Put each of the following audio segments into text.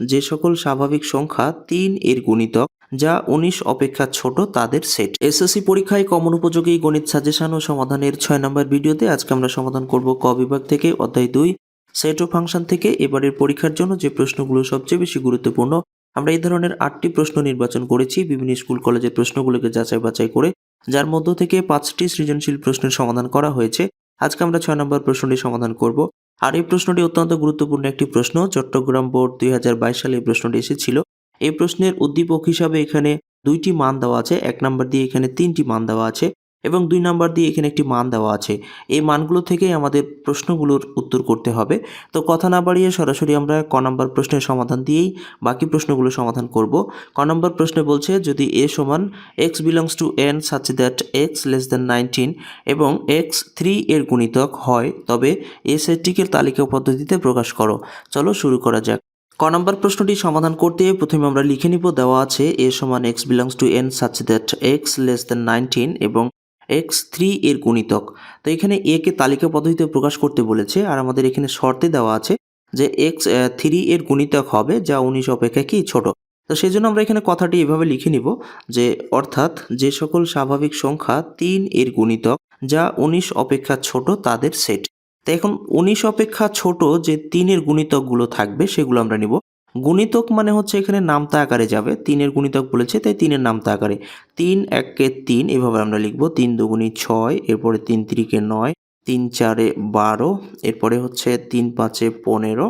যে সকল স্বাভাবিক সংখ্যা তিন এর গুণিতক, যা উনিশ অপেক্ষা ছোট তাদের সেট। এসএসসি পরীক্ষায় কমন উপযোগী গণিত সাজেশন ও সমাধানের ছয় নম্বর ভিডিওতে আজকে আমরা সমাধান করব ক বিভাগ থেকে অধ্যায় দুই, সেট ও ফাংশন থেকে এবারের পরীক্ষার জন্য যে প্রশ্নগুলো সবচেয়ে বেশি গুরুত্বপূর্ণ। আমরা এই ধরনের আটটি প্রশ্ন নির্বাচন করেছি, বিভিন্ন স্কুল কলেজের প্রশ্নগুলোকে যাচাই বাছাই করে, যার মধ্য থেকে পাঁচটি সৃজনশীল প্রশ্নের সমাধান করা হয়েছে। আজকে আমরা ছয় নম্বর প্রশ্নটি সমাধান করব। আর এই প্রশ্নটি অত্যন্ত গুরুত্বপূর্ণ একটি প্রশ্ন। চট্টগ্রাম বোর্ড দুই হাজার বাইশ সালে এই প্রশ্নটি এসেছিল। এই প্রশ্নের উদ্দীপক হিসাবে এখানে দুইটি মান দেওয়া আছে। এক নাম্বার দিয়ে এখানে তিনটি মান দেওয়া আছে। এবং দুই নাম্বার দিয়ে এখানে একটি মান দেওয়া আছে। এই মানগুলো থেকেই আমাদের প্রশ্নগুলোর উত্তর করতে হবে। তো কথা না বাড়িয়ে সরাসরি আমরা ক নম্বর প্রশ্নের সমাধান দিয়েই বাকি প্রশ্নগুলো সমাধান করব। ক নম্বর প্রশ্নে বলছে, যদি এ সমান x belongs to N such that x less than nineteen এবং এক্স থ্রি এর গুণিতক হয়, তবে এ সেটটিকে তালিকা পদ্ধতিতে প্রকাশ করো। চলো শুরু করা যাক। ক নম্বর প্রশ্নটি সমাধান করতে প্রথমে আমরা লিখে নিব, দেওয়া আছে, এ সমান x belongs to N such that x less than nineteen এবং এক্স থ্রি এর গুণিতক। তো এখানে এ কে তালিকা পদ্ধতিতে প্রকাশ করতে বলেছে, আর আমাদের এখানে শর্তে দেওয়া আছে যে এক্স থ্রি এর গুণিতক হবে, যা উনিশ অপেক্ষা কি ছোট। তো সেই জন্য আমরা এখানে কথাটি এভাবে লিখে নিব যে, অর্থাৎ যে সকল স্বাভাবিক সংখ্যা তিন এর গুণিতক, যা উনিশ অপেক্ষা ছোট, তাদের সেট তো এখন উনিশ অপেক্ষা ছোট যে তিনের গুণিতকগুলো থাকবে, সেগুলো আমরা নিব। গুণিতক মানে হচ্ছে এখানে নামতা আকারে যাবে, তিনের গুণিতক বলেছে, তাই তিনের নামতা আকারে। তিন একে তিন, এভাবে আমরা লিখব, তিন দুগুণী ছয়, এরপরে তিন তিরিকে নয়, তিন চারে বারো, এরপরে হচ্ছে তিন পাঁচে পনেরো।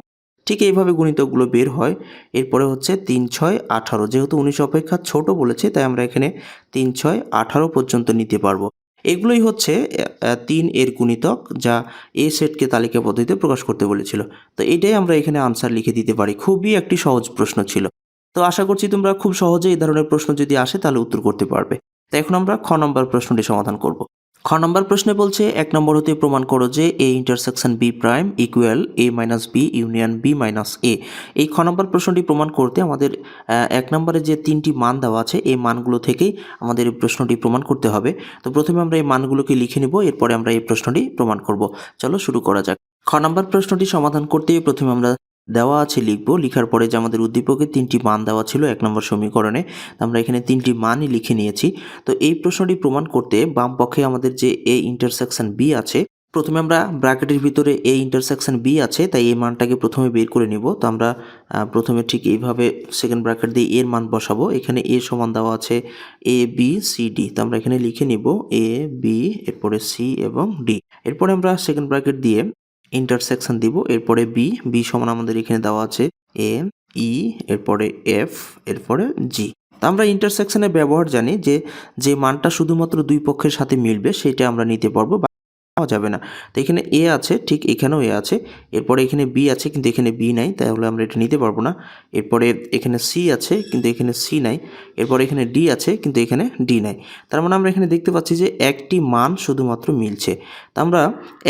ঠিক এইভাবে গুণিতকগুলো বের হয়, এরপরে হচ্ছে তিন ছয় আঠারো। যেহেতু উনিশ অপেক্ষা ছোট বলেছে, তাই আমরা এখানে তিন ছয় আঠারো পর্যন্ত নিতে পারব। এগুলোই হচ্ছে তিন এর গুণিতক যা এ সেটকে তালিকা পদ্ধতিতে প্রকাশ করতে বলেছিল। তো এটাই আমরা এখানে আনসার লিখে দিতে পারি। খুবই একটি সহজ প্রশ্ন ছিল। তো আশা করছি তোমরা খুব সহজে এই ধরনের প্রশ্ন যদি আসে তাহলে উত্তর করতে পারবে। তো এখন আমরা খ নম্বর প্রশ্নটি সমাধান করব। খ নম্বর প্রশ্নে বলছে, এক নম্বর হতে প্রমাণ করো যে A intersection B prime equal A minus B union B minus A এই খ নম্বর প্রশ্নটি প্রমাণ করতে আমাদের এক নম্বরে যে তিনটি মান দেওয়া আছে, এই মানগুলো থেকেই আমাদের এই প্রশ্নটি প্রমাণ করতে হবে। তো প্রথমে আমরা এই মানগুলোকে লিখে নিব, এরপরে আমরা এই প্রশ্নটি প্রমাণ করব। চলো শুরু করা যাক। খ নম্বর প্রশ্নটি সমাধান করতে প্রথমে আমরা দেওয়া আছে লিখব। লিখার পরে যে আমাদের উদ্দীপকে তিনটি মান দেওয়া ছিল, এক নম্বর সমীকরণে আমরা এখানে তিনটি মানই লিখে নিয়েছি। তো এই প্রশ্নটি প্রমাণ করতে বাম পক্ষে আমাদের যে এ ইন্টারসেকশন বি আছে, প্রথমে আমরা ব্র্যাকেটের ভিতরে এ ইন্টারসেকশন বি আছে, তাই এই মানটাকে প্রথমে বের করে নিব। তো আমরা প্রথমে ঠিক এইভাবে সেকেন্ড ব্র্যাকেট দিয়ে এর মান বসাবো। এখানে এ সমান দেওয়া আছে এ বি সি ডি তো আমরা এখানে লিখে নিব এ বি এরপরে সি এবং ডি এরপরে আমরা সেকেন্ড ব্র্যাকেট দিয়ে ইন্টারসেকশন দিব, এরপরে বি বি সমান আমাদের এখানে দেওয়া আছে এ ই এরপরে এফ এরপরে জি তা আমরা ইন্টারসেকশনের ব্যবহার জানি যে যে মানটা শুধুমাত্র দুই পক্ষের সাথে মিলবে, সেটা আমরা নিতে পারব। পাওয়া যাবে না। তো এখানে এ আছে, ঠিক এখানেও এ আছে। এরপরে এখানে বি আছে, কিন্তু এখানে বি নাই, তাহলে আমরা এটা নিতে পারব না। এরপরে এখানে সি আছে, কিন্তু এখানে সি নাই। এরপরে এখানে ডি আছে, কিন্তু এখানে ডি নাই। তার মানে আমরা এখানে দেখতে পাচ্ছি যে একটি মান শুধুমাত্র মিলছে। তা আমরা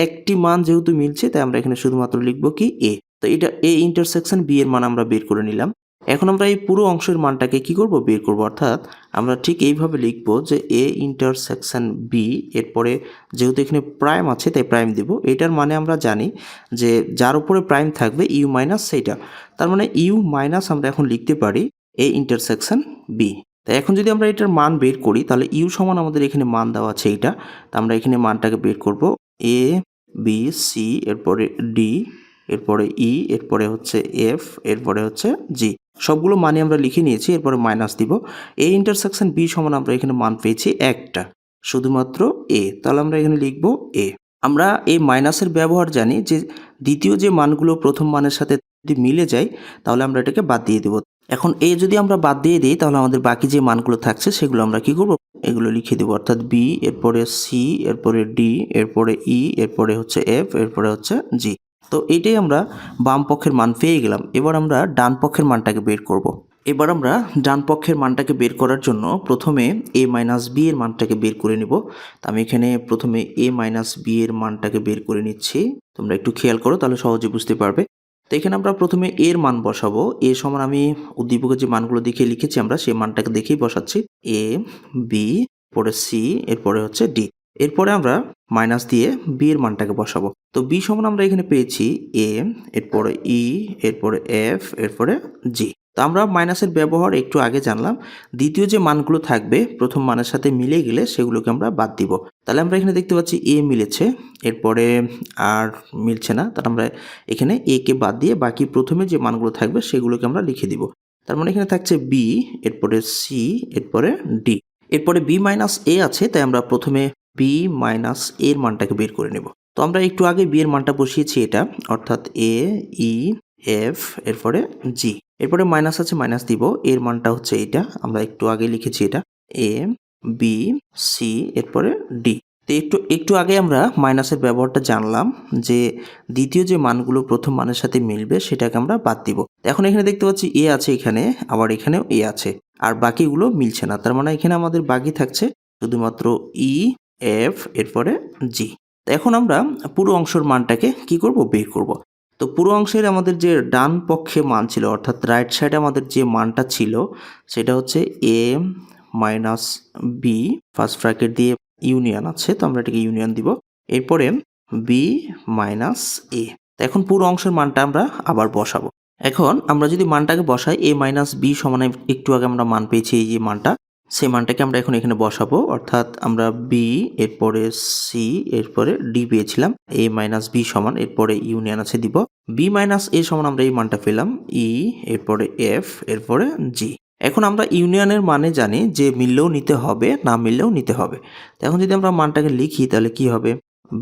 একটি মান যেহেতু মিলছে, তাই আমরা এখানে শুধুমাত্র লিখব কি এ তো এটা এ ইন্টারসেকশন বি এর মান আমরা বের করে নিলাম। এখন আমরা এই পুরো অংশের মানটাকে কি করব? বের করব। অর্থাৎ আমরা ঠিক এইভাবে লিখব যে এ ইন্টারসেকশন বি এরপরে যেহেতু এখানে প্রাইম আছে, তাই প্রাইম দেব। এটার মানে আমরা জানি যে যার উপরে প্রাইম থাকবে ইউ মাইনাস সেইটা। তার মানে ইউ মাইনাস আমরা এখন লিখতে পারি এ ইন্টারসেকশন বি তাই এখন যদি আমরা এটার মান বের করি, তাহলে ইউ সমান আমাদের এখানে মান দেওয়া আছে এইটা। তা আমরা এখানে মানটাকে বের করব এ বি সি এরপরে ডি এরপরে ই এরপরে হচ্ছে এফ এরপরে হচ্ছে জি সবগুলো মানে আমরা লিখে নিয়েছি, এরপরে মাইনাস দিব। এ ইন্টারসেকশন বি সমান আমরা এখানে মান পেয়েছি একটা। শুধুমাত্র এ তাহলে আমরা এখানে লিখব এ আমরা এই মাইনাসের ব্যবহার জানি যে দ্বিতীয় যে মানগুলো প্রথম মানের সাথে যদি মিলে যায়, তাহলে আমরা এটাকে বাদ দিয়ে দেব। এখন এ যদি আমরা বাদ দিয়ে দিই, তাহলে আমাদের বাকি যে মানগুলো থাকছে, সেগুলো আমরা কি করব? এগুলো লিখে দেবো। অর্থাৎ বি এরপরে সি এরপরে ডি এরপরে ই এরপরে হচ্ছে এফ এরপরে হচ্ছে জি তো এইটাই আমরা বাম পক্ষের মান পেয়ে গেলাম। এবার আমরা ডান পক্ষের মানটাকে বের করব। এবার আমরা ডান পক্ষের মানটাকে বের করার জন্য প্রথমে এ মাইনাস বি এর মানটাকে বের করে নিব। তো আমি এখানে প্রথমে এ মাইনাস বি এর মানটাকে বের করে নিচ্ছি। তোমরা একটু খেয়াল করো, তাহলে সহজে বুঝতে পারবে। তো এখানে আমরা প্রথমে এর মান বসাবো। এ সমান আমি উদ্দীপকের যে মানগুলো দেখে লিখেছি আমরা, সেই মানটাকে দেখেই বসাচ্ছি। এ বি এরপরে সি এরপরে হচ্ছে ডি এরপরে আমরা মাইনাস দিয়ে বি এর মানটাকে বসাবো। তো বি সমান আমরা এখানে পেয়েছি এ এরপরে ই এরপরে এফ এরপরে জি তো আমরা মাইনাসের ব্যবহার একটু আগে জানলাম, দ্বিতীয় যে মানগুলো থাকবে, প্রথম মানের সাথে মিলে গেলে সেগুলোকে আমরা বাদ দিব। তাহলে আমরা এখানে দেখতে পাচ্ছি এ মিলেছে, এরপরে আর মিলছে না, তাহলে আমরা এখানে এ কে বাদ দিয়ে বাকি প্রথমে যে মানগুলো থাকবে সেগুলোকে আমরা লিখে দিব। তার মানে এখানে থাকছে বি এরপরে সি এরপরে ডি এরপরে বি মাইনাস এ আছে, তাই আমরা প্রথমে বি মাইনাস এর মানটাকে বের করে নেব। তো আমরা একটু আগে বি এর মানটা বসিয়েছি এটা, অর্থাৎ এ ই এফ এরপরে জি এরপরে মাইনাস আছে মাইনাস দিব। এর মানটা হচ্ছে এটা আমরা একটু আগে লিখেছি এটা। এ বি সি এরপরে ডি তো একটু একটু আগে আমরা মাইনাসের ব্যবহারটা জানলাম যে দ্বিতীয় যে মানগুলো প্রথম মানের সাথে মিলবে, সেটাকে আমরা বাদ দিব। এখন এখানে দেখতে পাচ্ছি এ আছে এখানে, আবার এখানেও এ আছে, আর বাকিগুলো মিলছে না। তার মানে এখানে আমাদের বাকি থাকছে শুধুমাত্র ই এফ এরপরে জি এখন আমরা পুরো অংশের মানটাকে কি করব? বের করব। তো পুরো অংশের আমাদের যে ডান পক্ষে মান ছিল, অর্থাৎ রাইট সাইডে আমাদের যে মানটা ছিল, সেটা হচ্ছে A minus B first bracket দিয়ে ইউনিয়ন আছে, তো আমরা এটাকে ইউনিয়ন দিব। এরপরে বি মাইনাস এ এখন পুরো অংশের মানটা আমরা আবার বসাবো। এখন আমরা যদি মানটাকে বসাই এ মাইনাস বি সমানে একটু আগে আমরা মান পেয়েছি, এই যে মানটা সেই মানটাকে আমরা এখন এখানে বসাবো। অর্থাৎ আমরা বি এরপরে সি এরপরে ডি পেয়েছিলাম। এ মাইনাস বি সমান, এরপরে ইউনিয়ন আছে দিব। বি মাইনাস এ সমান আমরা এই মানটা পেলাম। ই এরপরে এফ এরপরে জি এখন আমরা ইউনিয়নের মানে জানি যে মিললেও নিতে হবে, না মিললেও নিতে হবে। তো এখন যদি আমরা মানটাকে লিখি, তাহলে কি হবে?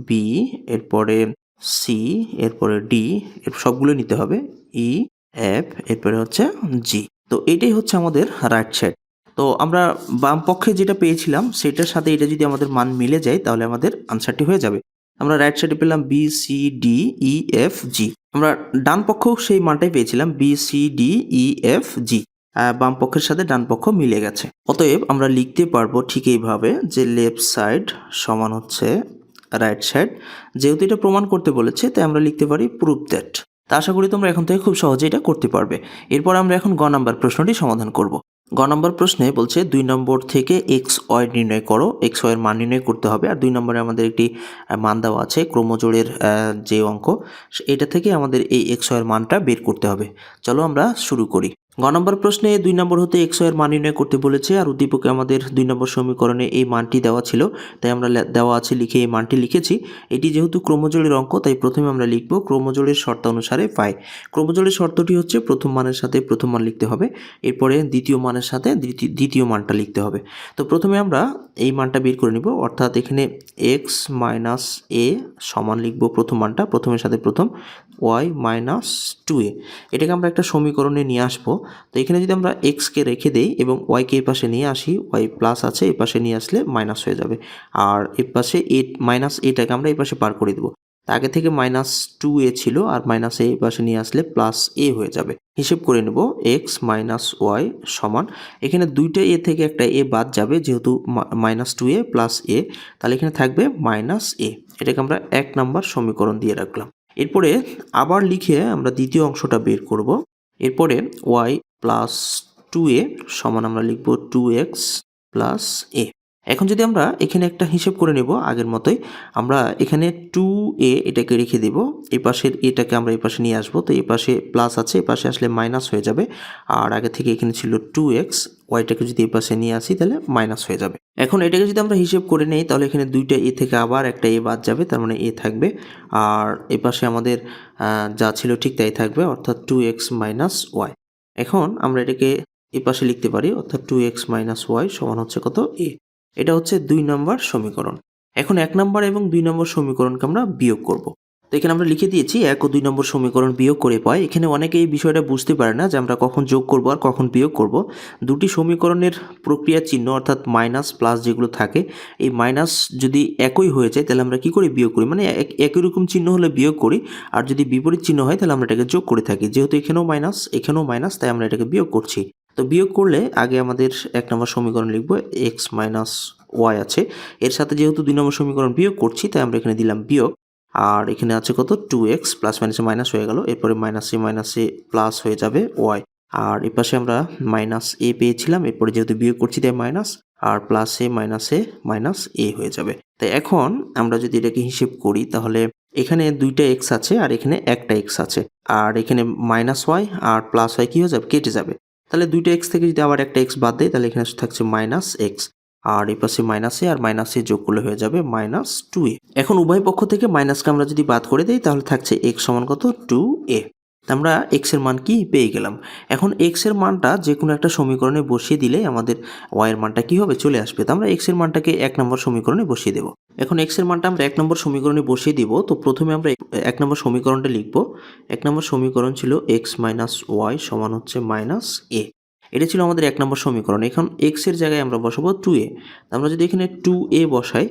বি এরপরে সি এরপরে ডি এর সবগুলো নিতে হবে। ই এফ এরপরে হচ্ছে জি তো এটাই হচ্ছে আমাদের রাইট সাইড তো আমরা বাম পক্ষে যেটা পেয়েছিলাম, সেটার সাথে এটা যদি আমাদের মান মিলে যায়, তাহলে আমাদের আনসারটি হয়ে যাবে। আমরা রাইট সাইডে পেলাম B C D E F G আমরা ডান পক্ষেও সেই মানটাই পেয়েছিলাম B C D E F G বাম পক্ষের সাথে ডান পক্ষ মিলে গেছে। অতএব আমরা লিখতে পারব ঠিক এইভাবে যে লেফট সাইড সমান হচ্ছে রাইট সাইড যেহেতু এটা প্রমাণ করতে বলেছে, তাই আমরা লিখতে পারি প্রুফ দ্যাট তা আশা করি তোমরা এখন থেকে খুব সহজে এটা করতে পারবে। এরপর আমরা এখন গ নাম্বার প্রশ্নটি সমাধান করব। গ নম্বর প্রশ্নে বলছে দুই নম্বর থেকে এক্স ওয়াই নির্ণয় করো। এক্স ওয়ের মান নির্ণয় করতে হবে। আর দুই নম্বরে আমাদের একটি মান দেওয়া আছে, ক্রোমোজোড়ের যে অঙ্ক এটা থেকে আমাদের এই এক্স ওয়ের মানটা বের করতে হবে। চলো আমরা শুরু করি। গ নম্বর প্রশ্নে দুই নম্বর হতে এক্স ওয়ের মান নির্ণয় করতে বলেছে, আর উদ্দীপকে আমাদের দুই নম্বর সমীকরণে এই মানটি দেওয়া ছিল, তাই আমরা দেওয়া আছে লিখে এই মানটি লিখেছি। এটি যেহেতু ক্রোমোজোড়ের অঙ্ক, তাই প্রথমে আমরা লিখব ক্রোমোজোড়ের শর্ত অনুসারে পাই ক্রোমোজোড়ের শর্তটি হচ্ছে প্রথম মানের সাথে প্রথম মান লিখতে হবে, এরপরে দ্বিতীয় মানের সাথে দ্বিতীয় মানটা লিখতে হবে। তো প্রথমে আমরা এই মানটা বের করে নিব, অর্থাৎ এখানে এক্স মাইনাস এ সমান লিখব প্রথম মানটা, প্রথমের সাথে প্রথম, ওয়াই মাইনাস টু এ। এটাকে আমরা একটা সমীকরণে নিয়ে আসব তো এখানে যদি আমরা এক্সকে রেখে দেই এবং ওয়াইকে এই পাশে নিয়ে আসি ওয়াই প্লাস আছে এই পাশে নিয়ে আসলে মাইনাস হয়ে যাবে। আর এর পাশে এ মাইনাস এটাকে আমরা এই পাশে পার করে দেবো। আগে থেকে মাইনাস টু এ ছিল, আর মাইনাস এ পাশে নিয়ে আসলে প্লাস এ হয়ে যাবে। হিসেব করে নেব এক্স মাইনাস ওয়াই সমান। এখানে দুইটা এ থেকে একটা এ বাদ যাবে, যেহেতু minus two A plus A তাহলে এখানে থাকবে মাইনাস এ এটাকে আমরা এক নাম্বার সমীকরণ দিয়ে রাখলাম। এরপরে আবার লিখে আমরা দ্বিতীয় অংশটা বের করব। এরপরে ওয়াই প্লাস টু এ সমান আমরা লিখব টু এক্স প্লাস এ এখন যদি আমরা এখানে একটা হিসেব করে নেব আগের মতোই, আমরা এখানে টু এ এটাকে রেখে দেব এ পাশের এটাকে আমরা এই পাশে নিয়ে আসব, তো এ পাশে প্লাস আছে এ পাশে আসলে মাইনাস হয়ে যাবে, আর আগে থেকে এখানে ছিল টু এক্স ওয়াইটাকে যদি এই পাশে নিয়ে আসি, তাহলে মাইনাস হয়ে যাবে। এখন এটাকে যদি আমরা হিসেব করে নেই, তাহলে এখানে দুইটা এ থেকে আবার একটা এ বাদ যাবে, তার মানে এ থাকবে। আর এ পাশে আমাদের যা ছিল ঠিক তাই থাকবে, অর্থাৎ টু এক্স মাইনাস ওয়াই এখন আমরা এটাকে এ পাশে লিখতে পারি, অর্থাৎ টু এক্স মাইনাস ওয়াই সমান হচ্ছে কত এ এটা হচ্ছে দুই নম্বর সমীকরণ। এখন এক নম্বর এবং দুই নম্বর সমীকরণকে আমরা বিয়োগ করব। এখানে আমরা লিখে দিয়েছি এক ও দুই নম্বর সমীকরণ বিয়োগ করে পাই এখানে অনেকে এই বিষয়টা বুঝতে পারে না যে আমরা কখন যোগ করব আর কখন বিয়োগ করব। দুটি সমীকরণের প্রক্রিয়া চিহ্ন অর্থাৎ মাইনাস প্লাস যেগুলো থাকে, এই মাইনাস যদি একই হয়ে যায়, তাহলে আমরা কি করে? বিয়োগ করি। মানে এক- একই রকম চিহ্ন হলে বিয়োগ করি। আর যদি বিপরীত চিহ্ন হয়, তাহলে আমরা এটাকে যোগ করে থাকি। যেহেতু এখানেও মাইনাস এখানেও মাইনাস তাই আমরা এটাকে বিয়োগ করছি। তো বিয়োগ করলে আগে আমাদের এক নম্বর সমীকরণ লিখব এক্স মাইনাস ওয়াই আছে। এর সাথে যেহেতু দুই নম্বর সমীকরণ বিয়োগ করছি, তাই আমরা এখানে দিলাম বিয়োগ। আর এখানে আছে কত? টু এক্স প্লাস মাইনাসে মাইনাস হয়ে গেল। এরপরে মাইনাসে মাইনাসে প্লাস হয়ে যাবে ওয়াই আর এ পাশে আমরা মাইনাস এ পেয়েছিলাম। এরপরে যেহেতু বিয়োগ করছি, তাই মাইনাস আর প্লাস মাইনাস মাইনাস এ হয়ে যাবে। তাই এখন আমরা যদি এটাকে হিসেব করি, তাহলে এখানে দুইটা এক্স আছে আর এখানে একটা এক্স আছে। আর এখানে মাইনাস ওয়াই আর প্লাস ওয়াই কী হয়ে যাবে? কেটে যাবে। তাহলে দুইটা এক্স থেকে যদি আবার একটা এক্স বাদ দেয়, তাহলে এখানে থাকছে মাইনাস এক্স আর এই পাশে মাইনাস এ আর মাইনাস এ যোগ করলে হয়ে যাবে মাইনাস টু এ এখন উভয় পক্ষ থেকে মাইনাসকে আমরা যদি বাদ করে দিই, তাহলে থাকছে এক্স সমান কত? টু এ আমরা এক্সের মান কি পেয়ে গেলাম। এখন এক্সের মানটা যে কোনো একটা সমীকরণে বসিয়ে দিলে আমাদের ওয়াই এর মানটা কি হবে? চলে আসবে। তো আমরা এক্সের মানটাকে এক নম্বর সমীকরণে বসিয়ে দেবো। এখন এক্সের মানটা আমরা এক নম্বর সমীকরণে বসিয়ে দিব। তো প্রথমে আমরা এক নম্বর সমীকরণটা লিখব। এক নম্বর সমীকরণ ছিল এক্স মাইনাস ওয়াই সমান হচ্ছে মাইনাস এ এটা ছিল আমাদের এক নম্বর সমীকরণ। এখন এক্সের জায়গায় আমরা বসাবো টু এ আমরা যদি এখানে টু এ বসাই,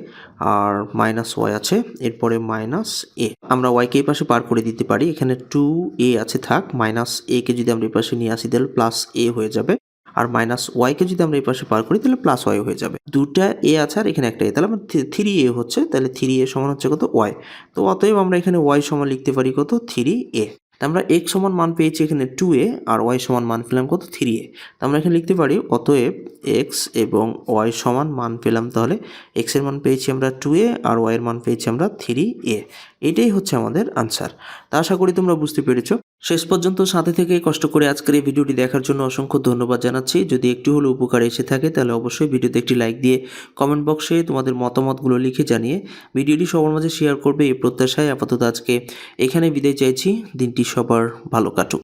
আর মাইনাস ওয়াই আছে, এরপরে মাইনাস এ আমরা ওয়াইকে এই পাশে পার করে দিতে পারি, এখানে টু এ আছে, থাক মাইনাস এ কে যদি আমরা এই পাশে নিয়ে আসি, তাহলে প্লাস এ হয়ে যাবে। আর মাইনাস ওয়াইকে যদি আমরা এই পাশে পার করি, তাহলে প্লাস ওয়াই হয়ে যাবে। দুটা এ আছে, আর এখানে একটা এ তাহলে আমার থ্রি এ হচ্ছে, তাহলে থ্রি এ সমান হচ্ছে কত ওয়াই তো অতএব আমরা এখানে ওয়াই সমান লিখতে পারি কত? থ্রি এ আমরা এক্স সমান মান পেয়েছি এখানে টু এ, আর ওয়াই সমান মান পেলাম কত? থ্রি এ। আমরা এখানে লিখতে পারি, অতএব এক্স এবং ওয়াই সমান মান পেলাম তাহলে এক্সের মান পেয়েছি আমরা টু এ, আর ওয়াইয়ের মান পেয়েছি আমরা থ্রি এ। এটাই হচ্ছে আমাদের আনসার তা আশা করি তোমরা বুঝতে পেরেছ। শেষ পর্যন্ত সাথে থেকে কষ্ট করে আজকের এই ভিডিওটি দেখার জন্য অসংখ্য ধন্যবাদ জানাচ্ছি। যদি একটু হলো উপকার এসে থাকে, তাহলে অবশ্যই ভিডিওতে একটি লাইক দিয়ে কমেন্ট বক্সে তোমাদের মতামতগুলো লিখে জানিয়ে ভিডিওটি সবার মাঝে শেয়ার করবে এই প্রত্যাশায়। আপাতত আজকে এখানে বিদায় চাইছি। দিনটি সবার ভালো কাটুক।